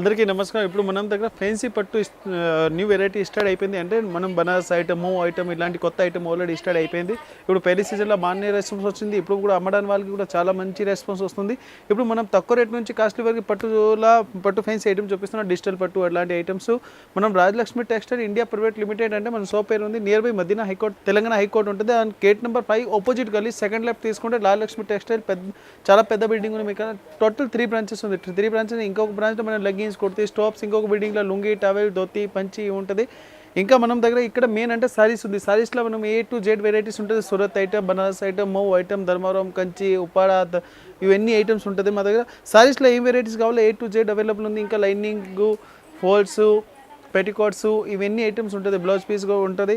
అందరికీ నమస్కారం. ఇప్పుడు మనం దగ్గర ఫెన్సీ పట్టు న్యూ వెరైటీ స్టార్ట్ అయిపోయింది. అంటే మనం బనారస్ ఐటమ్ ఐటమ్ ఇలాంటి కొత్త ఐటమ్ ఆల్రెడీ స్టార్ట్ అయిపోయింది. ఇప్పుడు పెళ్ళి సీజన్లో బాగానే రెస్పాన్స్ వచ్చింది. ఇప్పుడు కూడా అమ్మడానికి వాళ్ళకి కూడా చాలా మంచి రెస్పాన్స్ వస్తుంది. ఇప్పుడు మనం తక్కువ రేట్ నుంచి కాస్ట్లీ వరకు పట్టులా పట్టు ఫెన్సీ ఐటమ్ చూపిస్తున్నాం. డిజిటల్ పట్టు అలాంటి ఐటమ్స్ మనం Rajalakshmi textile India private limited అంటే మన షాప్ పేరు ఉంది. Nearby Madina high court Telangana high court ఉంటుంది. And gate number five opposite గల్లీ సెకండ్ లెఫ్ట్ తీసుకుంటే రాజలక్ష్మి టెక్స్టైల్ పెద్ద చాలా పెద్ద బిల్డింగ్ ఉంది. మీకు టోటల్ త్రీ బ్రాంచెస్ ఉంది. త్రీ బ్రాంచెస్ ఇంకొక బ్రాంచ్లో మనం బిల్డింగ్స్ కుర్తీ స్టాప్స్ ఇంకొక బిల్డింగ్లో లుంగి టవెల్ ధోతి పంచి ఉంటుంది. ఇంకా మనం దగ్గర ఇక్కడ మెయిన్ అంటే సారీస్ ఉంది. సారీస్లో మనం ఏ టు జెడ్ వెరైటీస్ ఉంటుంది. Surat item Banaras item Mau item Dharmavaram Kanchi Uppada ఇవన్నీ ఐటమ్స్ ఉంటుంది మా దగ్గర. సారీస్లో ఏం వెరైటీస్ కావాలో ఏ టు జెడ్ అవైలబుల్ ఉంది. ఇంకా లైనింగ్ ఫోల్డ్స్ పెటికోట్స్ ఇవన్నీ ఐటమ్స్ ఉంటుంది. బ్లౌజ్ పీస్ కూడా ఉంటుంది.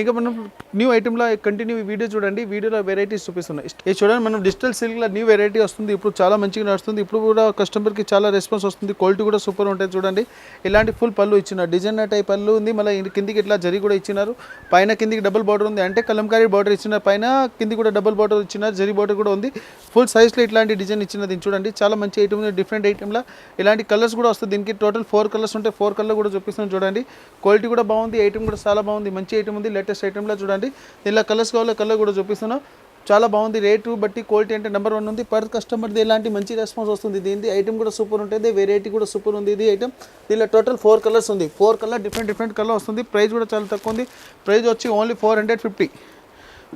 ఇంకా మనం న్యూ ఐటెంలో కంటిన్యూ వీడియో చూడండి. వీడియోలో వెరైటీస్ చూపిస్తున్నాయి. ఇది చూడండి మనం డిజిటల్ సిల్క్లో న్యూ వెరైటీ వస్తుంది. ఇప్పుడు చాలా మంచిగా నడుస్తుంది. ఇప్పుడు కూడా కస్టమర్కి చాలా రెస్పాన్స్ వస్తుంది. క్వాలిటీ కూడా సూపర్ ఉంటుంది చూడండి. ఇలాంటి ఫుల్ పళ్ళు ఇచ్చినారు. డిజైన్ టైప్ పళ్ళు ఉంది. మళ్ళీ కిందికి ఇట్లా జరి కూడా ఇచ్చినారు. పైన కిందికి డబుల్ బార్డర్ ఉంది. అంటే కలంకారీ బార్డర్ ఇచ్చినారు పైన కింది కూడా డబుల్ బార్డర్ ఇచ్చినారు. జరి బార్డర్ కూడా ఉంది. ఫుల్ సైజ్లో ఇట్లాంటి డిజైన్ ఇచ్చినది చూడండి. చాలా మంచి ఐటమ్ ఉంది. డిఫరెంట్ ఐటెంలో ఇలాంటి కలర్స్ కూడా వస్తుంది. దీనికి టోటల్ ఫోర్ కలర్స్ ఉంటాయి ఫోర్ కలర్ కూడా చూపిస్తున్నాను చూడండి. క్వాలిటీ కూడా బాగుంది. ఐటమ్ కూడా చాలా బాగుంది. మంచి ఐటమ్ ఉంది. లేటెస్ట్ ఐటెంలో చూడండి. ఇలా కలర్స్ కావాలో కలర్ కూడా చూపిస్తున్నాను చాలా బాగుంది. రేటు బట్టి క్వాలిటీ అంటే నెంబర్ వన్ ఉంది. పర్ కస్టమర్ది ఎలాంటి మంచి రెస్పాన్స్ వస్తుంది? దీనిది ఐటమ్ కూడా సూపర్ ఉంటుంది. వెరైటీ కూడా సూపర్ ఉంది. ఇది ఐటమ్ దీనిలో టోటల్ ఫోర్ కలర్స్ ఉంది. Four colour different different colour వస్తుంది. ప్రైస్ కూడా చాలా తక్కువ ఉంది. ప్రైస్ వచ్చి only four hundred fifty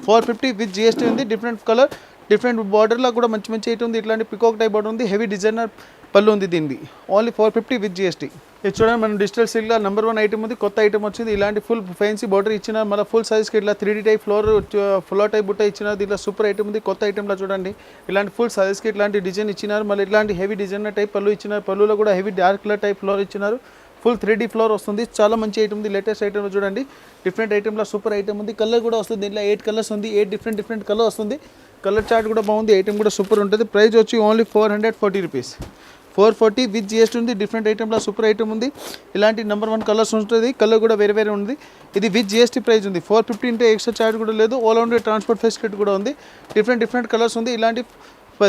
four fifty with GST ఉంది. డిఫరెంట్ కలర్ డిఫరెంట్ బార్డర్లో కూడా మంచి మంచి ఐటమ్ ఉంది. ఇట్లాంటి పికాక్ టైప్ బార్డర్ ఉంది. హెవీ డిజైనర్ పళ్ళు ఉంది దీనిది. Only four fifty with GST ఇది చూడండి మనం డిజిటల్ సిల్క్లో నెంబర్ వన్ ఐటమ్ ఉంది కొత్త ఐటమ్ వచ్చింది ఇలాంటి ఫుల్ ఫ్యాన్సీ బార్డర్ ఇచ్చిన మళ్ళీ ఫుల్ సైజ్కి ఇట్లా three type flower flower type బుట్ట ఇచ్చిన దీంట్లో సూపర్ ఐటమ్ ఉంది కొత్త ఐటమ్లో చూడండి. ఇలాంటి ఫుల్ సైజ్కి ఇట్లాంటి డిజైన్ ఇచ్చినారు మళ్ళీ ఇట్లాంటి హెవీ డిజైన్ టైప్ పళ్ళు ఇచ్చినారు పళ్ళులో కూడా heavy dark colour type flower ఇచ్చినారు. ఫుల్ త్రీ డీ ఫ్లోర్ వస్తుంది చాలా మంచి ఐటమ్ ఉంది లేటెస్ట్ ఐటమ్ చూడండి. డిఫరెంట్ ఐటమ్లో సూపర్ ఐటమ్ ఉంది కలర్ కూడా వస్తుంది దీంట్లో ఎయిట్ కలర్స్ ఉంది ఎయిట్ డిఫరెంట్ డిఫరెంట్ కలర్ వస్తుంది. కలర్ చార్ట్ కూడా బాగుంది ఐటమ్ కూడా సూపర్ ఉంటుంది ప్రైస్ వచ్చి only four hundred forty rupees four forty with GST ఉంది డిఫరెంట్ ఐటెంలో సూపర్ ఐటమ్ ఉంది. ఇలాంటి నెంబర్ వన్ కలర్స్ ఉంటుంది కలర్ కూడా వేరే వేరే ఉంది. ఇది విత్ జిఎస్టీ ప్రైస్ ఉంది. ఫోర్ ఫిఫ్టీ అంటే ఎక్స్ట్రా చార్జ్ కూడా లేదు ఆల్ రౌండ్ ట్రాన్స్పోర్ట్ ఫెసిలిటీ కూడా ఉంది. డిఫరెంట్ డిఫరెంట్ కలర్స్ ఉంది. ఇలాంటి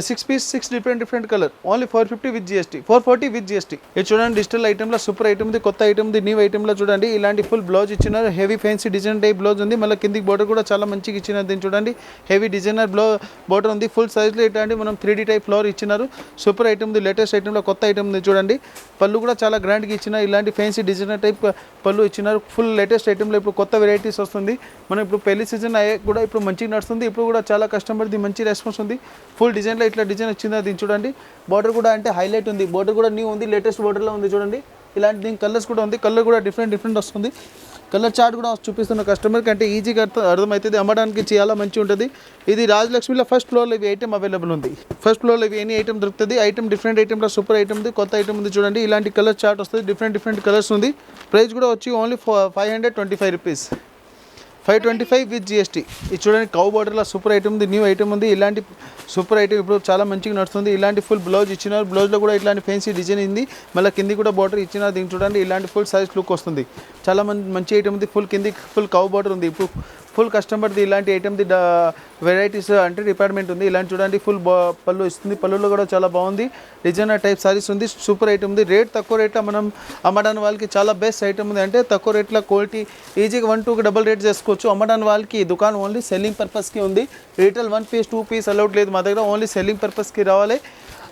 six piece six different different colour only four fifty with GST four forty with GST ఇది చూడండి డిజిటల్ ఐటమ్లో సూపర్ ఐటమ్ ఉంది కొత్త ఐటమ్ ఉంది న్యూ ఐటమ్లో చూడండి. ఇలాంటి ఫుల్ బ్లౌజ్ ఇచ్చినారు. Heavy fancy design type blouse ఉంది. మళ్ళీ కిందికి బోర్డర్ కూడా చాలా మంచిగా ఇచ్చినారు దీన్ని చూడండి. హెవీ డిజైనర్ బ్లౌ బోర్డర్ ఉంది. ఫుల్ సైజ్లో ఇట్లాంటి మనం త్రీ టైప్ ఫ్లవర్ ఇచ్చినారు. సూపర్ ఐటమ్ ఉంది లేటెస్ట్ ఐటమ్లో కొత్త ఐటమ్ ఉంది చూడండి. పళ్ళు కూడా చాలా గ్రాండ్గా ఇచ్చిన ఇలాంటి ఫ్యాన్సీ డిజైనర్ టైప్ పళ్ళు ఇచ్చినారు. ఫుల్ లేటెస్ట్ ఐటెంలో ఇప్పుడు కొత్త వెరైటీస్ వస్తుంది. మనం ఇప్పుడు పెళ్ళి సీజన్ అయ్యే కూడా ఇప్పుడు మంచిగా నడుస్తుంది. ఇప్పుడు కూడా చాలా కస్టమర్ది మంచి రెస్పాన్స్ ఉంది. ఫుల్ డిజైన్ డిజైన్లో ఇట్లా డిజైన్ వచ్చింది దీన్ని చూడండి. బార్డర్ కూడా అంటే హైలైట్ ఉంది. బార్డర్ కూడా న్యూ ఉంది. లేటెస్ట్ బార్డర్లో ఉంది చూడండి. ఇలాంటి దీని కలర్స్ కూడా ఉంది. కలర్ కూడా డిఫరెంట్ డిఫరెంట్ వస్తుంది. కలర్ చార్ట్ కూడా చూపిస్తున్న కస్టమర్కి అంటే ఈజీగా అర్థం అర్థమవుతుంది. అమ్మడానికి చాలా మంచి ఉంటుంది. ఇది రాజలక్ష్మిలో ఫస్ట్ ఫ్లోర్లో ఇవి ఐటమ్ అవైలబుల్ ఉంది. ఫస్ట్ ఫ్లోర్లో ఇవి ఎనీ ఐటమ్ దొరుకుతుంది ఐటమ్ డిఫరెంట్ ఐటమ్లో సూపర్ ఐటమ్ ఉంది. కొత్త ఐటమ్ ఉంది చూడండి. ఇలాంటి కలర్ చార్ట్ వస్తుంది. డిఫరెంట్ డిఫరెంట్ కలర్స్ ఉంది. ప్రైస్ కూడా వచ్చి only five hundred twenty five rupees five twenty five with GST. ఇది చూడండి కౌ బార్డర్లో సూపర్ ఐటమ్ ఉంది న్యూ ఐటమ్ ఉంది. ఇలాంటి సూపర్ ఐటమ్ ఇప్పుడు చాలా మంచిగా నడుస్తుంది. ఇలాంటి ఫుల్ బ్లౌజ్ ఇచ్చినారు. బ్లౌజ్లో కూడా ఇట్లాంటి ఫ్యాన్సీ డిజైన్ ఉంది. మళ్ళీ కింది కూడా బార్డర్ ఇచ్చినారు. దీన్ని చూడండి ఇలాంటి ఫుల్ సైజ్ లుక్ వస్తుంది. చాలా మంచి మంచి ఐటమ్ ఉంది. ఫుల్ కింది ఫుల్ కౌ బార్డర్ ఉంది. ఇప్పుడు ఫుల్ కస్టమర్ది ఇలాంటి ఐటెంది వెరైటీస్ అంటే డిపార్ట్మెంట్ ఉంది. ఇలాంటి చూడండి ఫుల్ పళ్ళు ఇస్తుంది. పళ్ళులో కూడా చాలా బాగుంది. డిజైనర్ టైప్ సారీస్ ఉంది. సూపర్ ఐటమ్ ఉంది. రేట్ తక్కువ రేట్లో మనం అమ్మడానికి వాళ్ళకి చాలా బెస్ట్ ఐటమ్ ఉంది. అంటే తక్కువ రేట్లో క్వాలిటీ ఈజీగా వన్ టూకి డబల్ రేట్ చేసుకోవచ్చు. అమ్మడానికి వాళ్ళకి ఈ దుకాణం ఓన్లీ సెల్లింగ్ పర్పస్కి ఉంది. Retail one piece two piece allowed లేదు. మా దగ్గర ఓన్లీ సెల్లింగ్ పర్పస్కి రావాలి.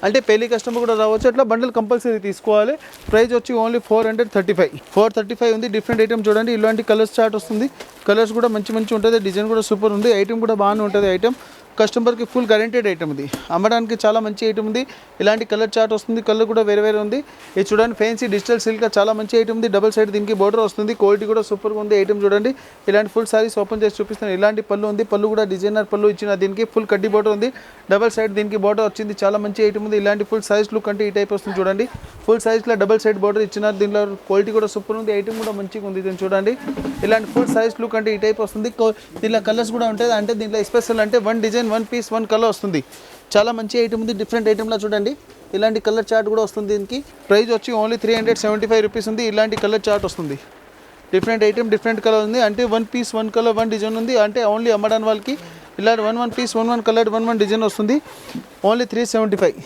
అంటే పెళ్ళి కస్టమర్ కూడా రావచ్చు. అట్లా బండిల్ కంపల్సరీ తీసుకోవాలి. ప్రైస్ వచ్చి only four hundred thirty five four thirty five ఉంది. డిఫరెంట్ ఐటమ్ చూడండి. ఇలాంటి కలర్స్ చార్ట్ వస్తుంది. కలర్స్ కూడా మంచి మంచి ఉంటుంది. డిజైన్ కూడా సూపర్ ఉంది. ఐటమ్ కూడా బాగానే ఉంటుంది. ఐటమ్ కస్టమర్కి ఫుల్ గ్యారెంటెడ్ ఐటమ్ ఇది. అమ్మడానికి చాలా మంచి ఐటమ్ ఉంది. ఇలాంటి కలర్ చార్ట్ వస్తుంది కలర్ కూడా వేరే వేరే ఉంది. ఇది చూడండి ఫ్యాన్సీ డిజిటల్ సిల్క్ చాలా మంచి ఐటమ్ ఉంది. డబల్ సైడ్ దీనికి బోర్డర్ వస్తుంది. క్వాలిటీ కూడా సూపర్గా ఉంది ఐటమ్ చూడండి. ఇలాంటి ఫుల్ సారీస్ ఓపెన్ చేసి చూపిస్తాను. ఇలాంటి పళ్ళు ఉంది. పళ్ళు కూడా డిజైనర్ పళ్ళు ఇచ్చిన దీనికి ఫుల్ కడ్డీ బోర్డర్ ఉంది. డబల్ సైడ్ దీనికి బోర్డర్ వచ్చింది. చాలా మంచి ఐటమ్ ఉంది. ఇలాంటి ఫుల్ సైజ్ లుక్ అంటే ఈ టైప్ వస్తుంది చూడండి. ఫుల్ సైజ్లో డబల్ సైడ్ బోర్డర్ ఇచ్చినారు దీనిలో క్వాలిటీ కూడా సూపర్ ఉంది. ఐటమ్ కూడా మంచిగా ఉంది దీన్ని చూడండి. ఇలాంటి ఫుల్ సైజ్ లుక్ అంటే ఈ టైప్ వస్తుంది. దీనిలో కలర్స్ కూడా ఉంటాయి. అంటే దీంట్లో స్పెషల్ అంటే one design one piece one colour వస్తుంది. చాలా మంచి ఐటమ్ ఉంది డిఫరెంట్ ఐటమ్లా చూడండి. ఇలాంటి కలర్ చార్ట్ కూడా వస్తుంది దీనికి. ప్రైస్ వచ్చి only three hundred seventy five rupees ఉంది ఇలాంటి కలర్ చార్ట్ వస్తుంది. డిఫరెంట్ ఐటమ్ డిఫరెంట్ కలర్ ఉంది. అంటే one piece one colour one design ఉంది. అంటే ఓన్లీ అమ్మడానికి వాళ్ళకి ఇలా one one piece one one colour one one design వస్తుంది. Only three seventy five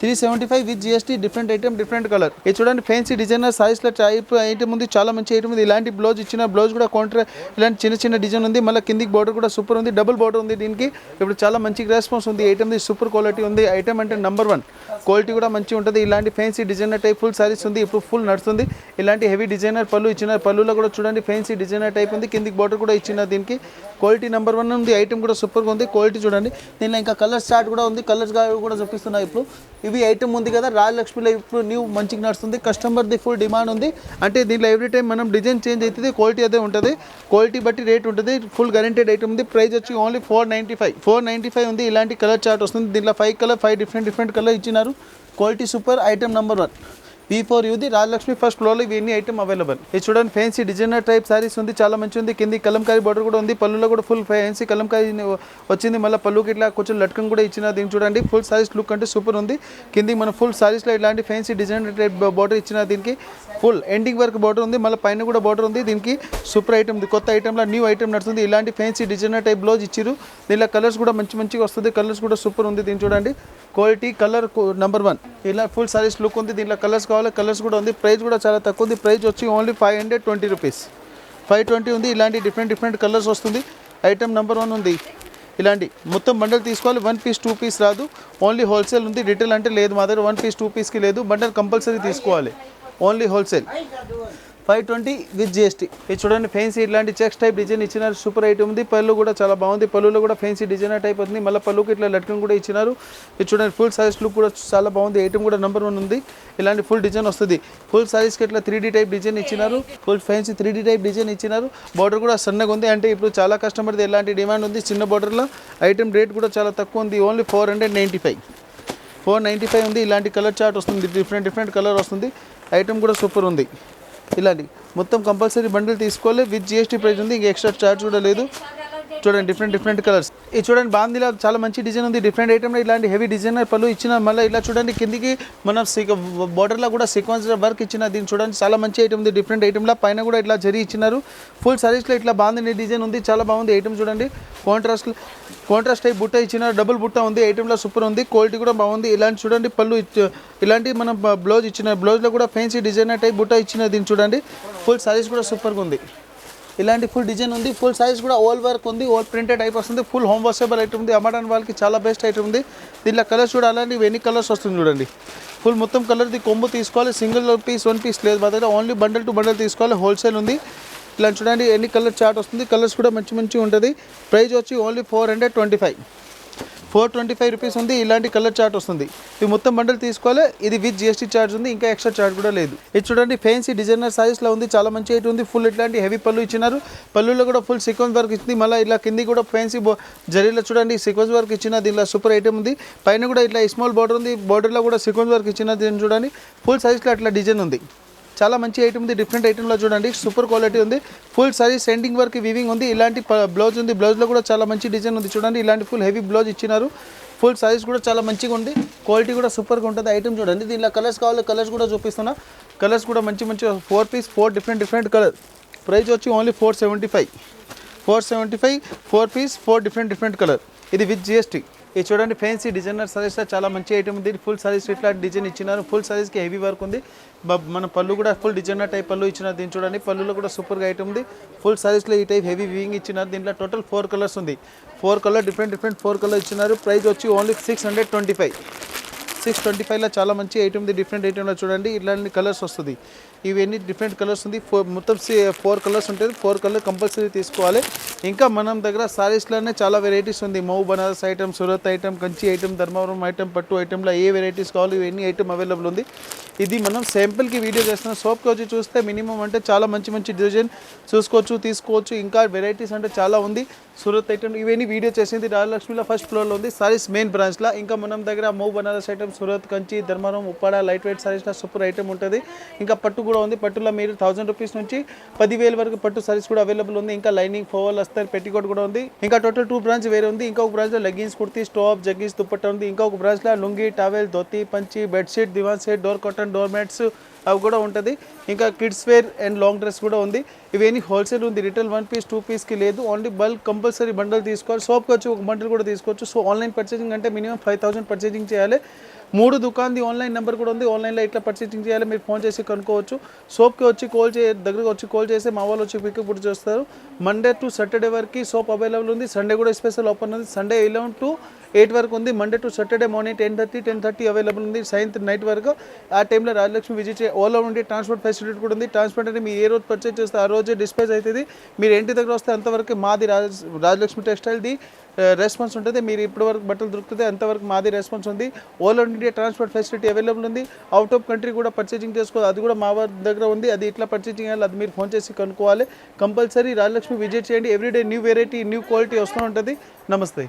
three seventy five with GST different item different colour. ఇది చూడండి ఫ్యాన్సీ డిజైనర్ సారీస్లో type item ఉంది చాలా మంచి ఐటమ్ ఉంది. ఇలాంటి బ్లౌజ్ ఇచ్చిన బ్లౌజ్ కూడా కౌంటర్ ఇలాంటి చిన్న చిన్న డిజైన్ ఉంది. మళ్ళీ కిందికి బార్డర్ కూడా సూపర్ ఉంది డబుల్ బార్డర్ ఉంది దీనికి. ఇప్పుడు చాలా మంచి రెస్పాన్స్ ఉంది. ఐటమ్ సూపర్ క్వాలిటీ ఉంది. ఐటమ్ అంటే నెంబర్ వన్ క్వాలిటీ కూడా మంచిగా ఉంటుంది. ఇలాంటి fancy designer type full sarees ఉంది. ఇప్పుడు ఫుల్ నడుస్తుంది ఇలాంటి హెవీ డిజైనర్ పళ్ళు ఇచ్చిన పళ్ళులో కూడా చూడండి ఫ్యాన్సీ డిజైనర్ టైప్ ఉంది. కిందికి బార్డర్ కూడా ఇచ్చిన దీనికి. క్వాలిటీ నెంబర్ వన్ ఉంది. ఐటమ్ కూడా సూపర్గా ఉంది. క్వాలిటీ చూడండి. దీనిలో ఇంకా కలర్ చార్ట్ కూడా ఉంది. కలర్స్ కూడా చూపిస్తున్నాయి ఇప్పుడు. ఇవి ఐటమ్ ఉంది కదా రాజలక్ష్మిలో ఇప్పుడు న్యూ మంచిగా నడుస్తుంది కస్టమర్ది ఫుల్ డిమాండ్ ఉంది. అంటే దీంట్లో ఎవ్రీ టైం మనం డిజైన్ చేంజ్ అవుతుంది క్వాలిటీ అదే ఉంటుంది. క్వాలిటీ బట్టి రేట్ ఉంటుంది ఫుల్ గ్యారెంటెడ్ ఐటమ్ ఉంది. ప్రైస్ వచ్చి only four ninety five four ninety five ఉంది ఇలాంటి కలర్ చార్ట్ వస్తుంది. దీంట్లో five colour five different different colour ఇచ్చినారు. Quality super item number one we for యూది Rajalakshmi first ఫ్లోర్లో ఇవన్నీ ఐటమ్ అవైలబుల్ ఇది చూడండి ఫ్యాన్సీ డిజైనర్ టైప్ సారీస్ ఉంది చాలా మంచి ఉంది కింది కలంకారీ బార్డర్ కూడా ఉంది పళ్ళులో కూడా ఫుల్ ఫ్యాన్సీ కలంకారీ వచ్చింది. మళ్ళీ పళ్ళుకి ఇట్లా కొంచెం లట్కం కూడా ఇచ్చిన దీన్ని చూడండి ఫుల్ సారీస్ లుక్ అంటే సూపర్ ఉంది. కింది మన ఫుల్ సారీస్లో ఇలాంటి ఫ్యాన్సీ డిజైనర్ టైప్ బార్డర్ ఇచ్చిన దీనికి ఫుల్ ఎండింగ్ వరకు బార్డర్ ఉంది. మళ్ళీ పైన కూడా బార్డర్ ఉంది దీనికి సూపర్ ఐటమ్ ఉంది. కొత్త ఐటమ్లో న్యూ ఐటమ్ నడుస్తుంది. ఇలాంటి ఫ్యాన్సీ డిజైనర్ టైప్ బ్లౌజ్ ఇచ్చారు దీనిలో కలర్స్ కూడా మంచి మంచిగా వస్తుంది. కలర్స్ కూడా సూపర్ ఉంది దీన్ని చూడండి. క్వాలిటీ కలర్ నెంబర్ వన్ ఇలా ఫుల్ సారీస్ లుక్ ఉంది దీంట్లో కలర్స్ కావాలి కలర్స్ కూడా ఉంది ప్రైస్ కూడా చాలా తక్కువ ఉంది. ప్రైస్ వచ్చి only five hundred twenty rupees five twenty ఉంది ఇలాంటి డిఫరెంట్ డిఫరెంట్ కలర్స్ వస్తుంది. ఐటమ్ నెంబర్ వన్ ఉంది. ఇలాంటి మొత్తం బండల్ తీసుకోవాలి వన్ పీస్ టూ పీస్ రాదు. ఓన్లీ హోల్సేల్ ఉంది రిటైల్ అంటే లేదు మా దగ్గర వన్ పీస్ టూ పీస్కి లేదు. బండల్ కంపల్సరీ తీసుకోవాలి. Only wholesale five twenty with GST. ఇది చూడండి ఫెన్సీ ఇట్లాంటి చెక్స్ టైప్ డిజైన్ ఇచ్చినారు. సూపర్ ఐటమ్ ఉంది. పళ్ళు కూడా చాలా బాగుంది. పళ్ళులో కూడా ఫెన్సీ డిజైన్ టైప్ ఉంది మళ్ళీ పళ్ళుకి ఇట్లా లట్కన్ కూడా ఇచ్చినారు. ఇది చూడండి ఫుల్ సైజ్ లుక్ కూడా చాలా బాగుంది. ఐటమ్ కూడా నెంబర్ వన్ ఉంది. ఇలాంటి ఫుల్ డిజైన్ వస్తుంది. ఫుల్ సైజ్కి ఇట్లా త్రీ టైప్ డిజైన్ ఇచ్చినారు. Full fancy three type design ఇచ్చినారు. బార్డర్ కూడా సన్నగా ఉంది. అంటే ఇప్పుడు చాలా కస్టమర్ది ఎలాంటి డిమాండ్ ఉంది. చిన్న బార్డర్లో ఐటమ్ రేట్ కూడా చాలా తక్కువ ఉంది. Only four hundred ninety five four ninety five ఉంది. ఇలాంటి కలర్ చార్ట్ వస్తుంది. డిఫరెంట్ డిఫరెంట్ కలర్ వస్తుంది. ఐటమ్ కూడా సూపర్ ఉంది. ఇలాంటివి మొత్తం కంపల్సరీ బండిల్ తీసుకోవాలి. విత్ జిఎస్టీ ప్రైస్ ఉంది. ఇంకా ఎక్స్ట్రా చార్జ్ కూడా లేదు. చూడండి డిఫరెంట్ డిఫరెంట్ కలర్స్ ఇది చూడండి బాందీలో చాలా మంచి డిజైన్ ఉంది. డిఫరెంట్ ఐటమ్ ఇలాంటి హెవీ డిజైనర్ పళ్ళు ఇచ్చిన మళ్ళీ ఇలా చూడండి కిందికి మనం బోర్డర్లో కూడా సీక్వెన్స్ వర్క్ ఇచ్చిన దీన్ని చూడండి చాలా మంచి ఐటమ్ ఉంది. డిఫరెంట్ ఐటమ్లో పైన కూడా ఇట్లా జరి ఇచ్చినారు. ఫుల్ సరీస్లో ఇట్లా బాగుంది డిజైన్ ఉంది చాలా బాగుంది ఐటమ్ చూడండి. కాంట్రాస్ట్ కాంట్రాస్ట్ టైప్ బుట్ట ఇచ్చిన డబుల్ బుట్ట ఉంది ఐటెంలో సూపర్ ఉంది క్వాలిటీ కూడా బాగుంది. ఇలాంటి చూడండి పళ్ళు ఇలాంటి మనం బ్లౌజ్ ఇచ్చిన బ్లౌజ్లో కూడా ఫ్యాన్సీ డిజైనర్ టైప్ బుట్ట ఇచ్చిన దీన్ని చూడండి. ఫుల్ సారీస్ కూడా సూపర్గా ఉంది. ఇలాంటి ఫుల్ డిజైన్ ఉంది ఫుల్ సైజ్ కూడా ఓల్ వర్క్ ఉంది ఓల్ ప్రింటెడ్ టైప్ వస్తుంది ఫుల్ హోమ్ వాషబుల్ ఐటమ్ ఉంది. అమ్మడానికి వాళ్ళకి చాలా బెస్ట్ ఐటమ్ ఉంది. దీంట్లో కలర్స్ చూడాలంటే ఎన్ని కలర్స్ వస్తుంది చూడండి. ఫుల్ మొత్తం కలర్ది కొమ్ము తీసుకోవాలి సింగిల్ పీస్ వన్ పీస్ లేదు. మా దగ్గర ఓన్లీ బండల్ టు బండల్ తీసుకోవాలి హోల్సేల్ ఉంది. ఇలా చూడండి ఎన్ని కలర్ చార్ట్ వస్తుంది కలర్స్ కూడా మంచి మంచి ఉంటుంది. ప్రైస్ వచ్చి only four hundred twenty five four twenty five rupees ఉంది ఇలాంటి కలర్ చార్ట్ వస్తుంది. ఇది మొత్తం బండల్ తీసుకోవాలి ఇది విత్ జిఎస్టీ చార్జ్ ఉంది ఇంకా ఎక్స్ట్రా చార్జ్ కూడా లేదు. ఇది చూడండి ఫ్యాన్సీ డిజైనర్ సైజ్లో ఉంది చాలా మంచి ఐటమ్ ఉంది ఫుల్ ఇట్లాంటి హెవీ పళ్ళు ఇచ్చినారు. పళ్ళులో కూడా ఫుల్ సీక్వెన్స్ వర్క్ ఇచ్చింది మళ్ళీ ఇలా కింది కూడా ఫ్యాన్సీ బో జరీలో చూడండి సీక్వెన్స్ వర్క్ ఇచ్చిన దీనిలో సూపర్ ఐటమ్ ఉంది. పైన కూడా ఇట్లా స్మాల్ బార్డర్ ఉంది బార్డర్లో కూడా సీక్వెన్స్ వర్క్ ఇచ్చిన దీన్ని చూడండి ఫుల్ సైజ్లో అట్లా డిజైన్ ఉంది. చాలా మంచి ఐటమ్ ఉంది. డిఫరెంట్ ఐటెంలో చూడండి. సూపర్ క్వాలిటీ ఉంది. Full saree sending work weaving ఉంది. ఇలాంటి బ్లౌజ్ ఉంది. బ్లౌజ్లో కూడా చాలా మంచి డిజైన్ ఉంది. చూడండి ఇలాంటి ఫుల్ హెవీ బ్లౌజ్ ఇచ్చినారు. ఫుల్ సైజ్ కూడా చాలా మంచిగా ఉంది. క్వాలిటీ కూడా సూపర్గా ఉంటుంది. ఐటమ్ చూడండి. దీనిలో కలర్స్ కావాలి కలర్స్ కూడా చూపిస్తున్నా. కలర్స్ కూడా మంచి మంచి four piece four different different colour price వచ్చి only four seventy five four seventy five four piece four different different colour ఇది విత్ జిఎస్టీ ఇది చూడండి ఫ్యాన్సీ డిజైనర్ సారీస్లో చాలా మంచి ఐటమ్ ఉంది. ఫుల్ సారీస్ ఇట్లా డిజైన్ ఇచ్చినారు. ఫుల్ సారీస్కి హెవీ వర్క్ ఉంది. బ- మన పళ్ళు కూడా ఫుల్ డిజైనర్ టైప్ పళ్ళు ఇచ్చినారు దీన్ని చూడండి. పళ్ళులో కూడా సూపర్గా ఐటమ్ ఉంది. ఫుల్ సారీస్లో ఈ టైప్ హెవీ వీయింగ్ ఇచ్చినారు. దీంట్లో టోటల్ ఫోర్ కలర్స్ ఉంది. Four colour different different four colour ఇచ్చినారు. ప్రైస్ వచ్చి only six hundred twenty five six twenty ఫైవ్లో చాలా మంచి ఐటమ్ ఉంది. డిఫరెంట్ ఐటమ్లో చూడండి. ఇట్లాంటి కలర్స్ వస్తుంది. ఇవన్నీ డిఫరెంట్ కలర్స్ ఉంది. ఫోర్ మొత్తం ఫోర్ కలర్స్ ఉంటుంది. ఫోర్ కలర్ కంపల్సరీ తీసుకోవాలి. ఇంకా మనం దగ్గర సారీస్లోనే చాలా వెరైటీస్ ఉంది. Mau Banaras item Surat item Kanchi item Dharmavaram item పట్టు ఐటమ్లో ఏ వెరైటీస్ కావాలి ఇవన్నీ ఐటమ్ అవైలబుల్ ఉంది. ఇది మనం శాంపుల్కి వీడియో చేస్తున్నాం. షాప్కి వచ్చి చూస్తే మినిమం అంటే చాలా మంచి మంచి డిజైన్ చూసుకోవచ్చు తీసుకోవచ్చు. ఇంకా వెరైటీస్ అంటే చాలా ఉంది. సూరత్ ఐటమ్ ఇవన్నీ వీడియో చేసింది రాజలక్ష్మిలో ఫస్ట్ ఫ్లోర్లో ఉంది. సారీస్ మెయిన్ బ్రాంచ్లో ఇంకా మనం దగ్గర Mau Banaras item Surat Kanchi Dharmavaram Uppada light weight సారీస్లో super item ఉంటుంది. ఇంకా పట్టు కూడా ఉంది. పట్టులో మీరు థౌసండ్ రూపీస్ నుంచి పదివేల వరకు పట్టు సారీస్ కూడా అవైలబుల్ ఉంది. ఇంకా లైనింగ్ ఫోవల్ వస్తారు పెట్టికోట్ కూడా ఉంది. ఇంకా టోటల్ టూ బ్రాంచ్ వేరే ఉంది. ఇంకొక బ్రాంచ్లో లెగ్గిన్స్ కుర్తీ స్టోప్ జగ్గీస్ దుప్పట్టా ఉంది. ఇంకొక బ్రాంచ్లో లుంగి టవెల్ ధోతి పంచి bedsheet divan set door cotton door mats అవి కూడా ఉంటుంది. ఇంకా kids wear and long dress కూడా ఉంది. ఇవన్నీ హోల్సేల్ ఉంది? రిటైల్ వన్ పీస్ టూ పీస్కి లేదు. ఓన్లీ బల్క్ కంపల్సరీ బండల్ తీసుకోవాలి. షాప్కి వచ్చి ఒక బండల్ కూడా తీసుకోవచ్చు. సో ఆన్లైన్ పర్చేసింగ్ అంటే మినిమం ఫైవ్ థౌసండ్ పర్చేసింగ్ చేయాలి. మూడు దుకాణది ఆన్లైన్ నెంబర్ కూడా ఉంది. ఆన్లైన్లో ఇట్లా పర్చేసింగ్ చేయాలి మీరు ఫోన్ చేసి కనుక్కోవచ్చు. సోప్కి వచ్చి కాల్ చే దగ్గరకు వచ్చి కాల్ చేస్తే మా వాళ్ళు వచ్చి పికప్ కూడా చేస్తారు. మండే టు సాటర్డే వరకు సోప్ అవైలబుల్ ఉంది. సండే కూడా స్పెషల్ ఓపెన్ ఉంది. సండే ఎలెవెన్ టు ఎయిట్ వరకు ఉంది. Monday to Saturday morning ten thirty ten thirty available ఉంది. సాయంత్రం నైట్ వరకు ఆ టైంలో రాజలక్ష్మి విజిట్ చే ఓలా ఉండి ట్రాన్స్పోర్ట్ ఫెసిలిటీ కూడా ఉంది. ట్రాన్స్పోర్ట్ అంటే మీరు ఏ రోజు పర్చేజ్ చేస్తే ఆ రోజే డిస్పాచ్ అవుతుంది. మీరు ఇంటి దగ్గర వస్తే అంతవరకు మాది రాజ రాజలక్ష్మి టెక్స్టైల్ది రెస్పాన్స్ ఉంటుంది. మీరు ఇప్పటి వరకు బట్టలు దొరుకుతుంది అంతవరకు మాది రెస్పాన్స్ ఉంది. All India transport facility available ఉంది. అవుట్ ఆఫ్ కంట్రీ కూడా పర్చేసింగ్ చేసుకోవాలి. అది కూడా మా వారి దగ్గర ఉంది. అది ఇట్లా పర్చేసింగ్ చేయాలి అది మీరు ఫోన్ చేసి కనుక్కోవాలి. కంపల్సరీ రాజలక్ష్మి విజిట్ చేయండి. Everyday new variety new quality వస్తూ ఉంటుంది. నమస్తే.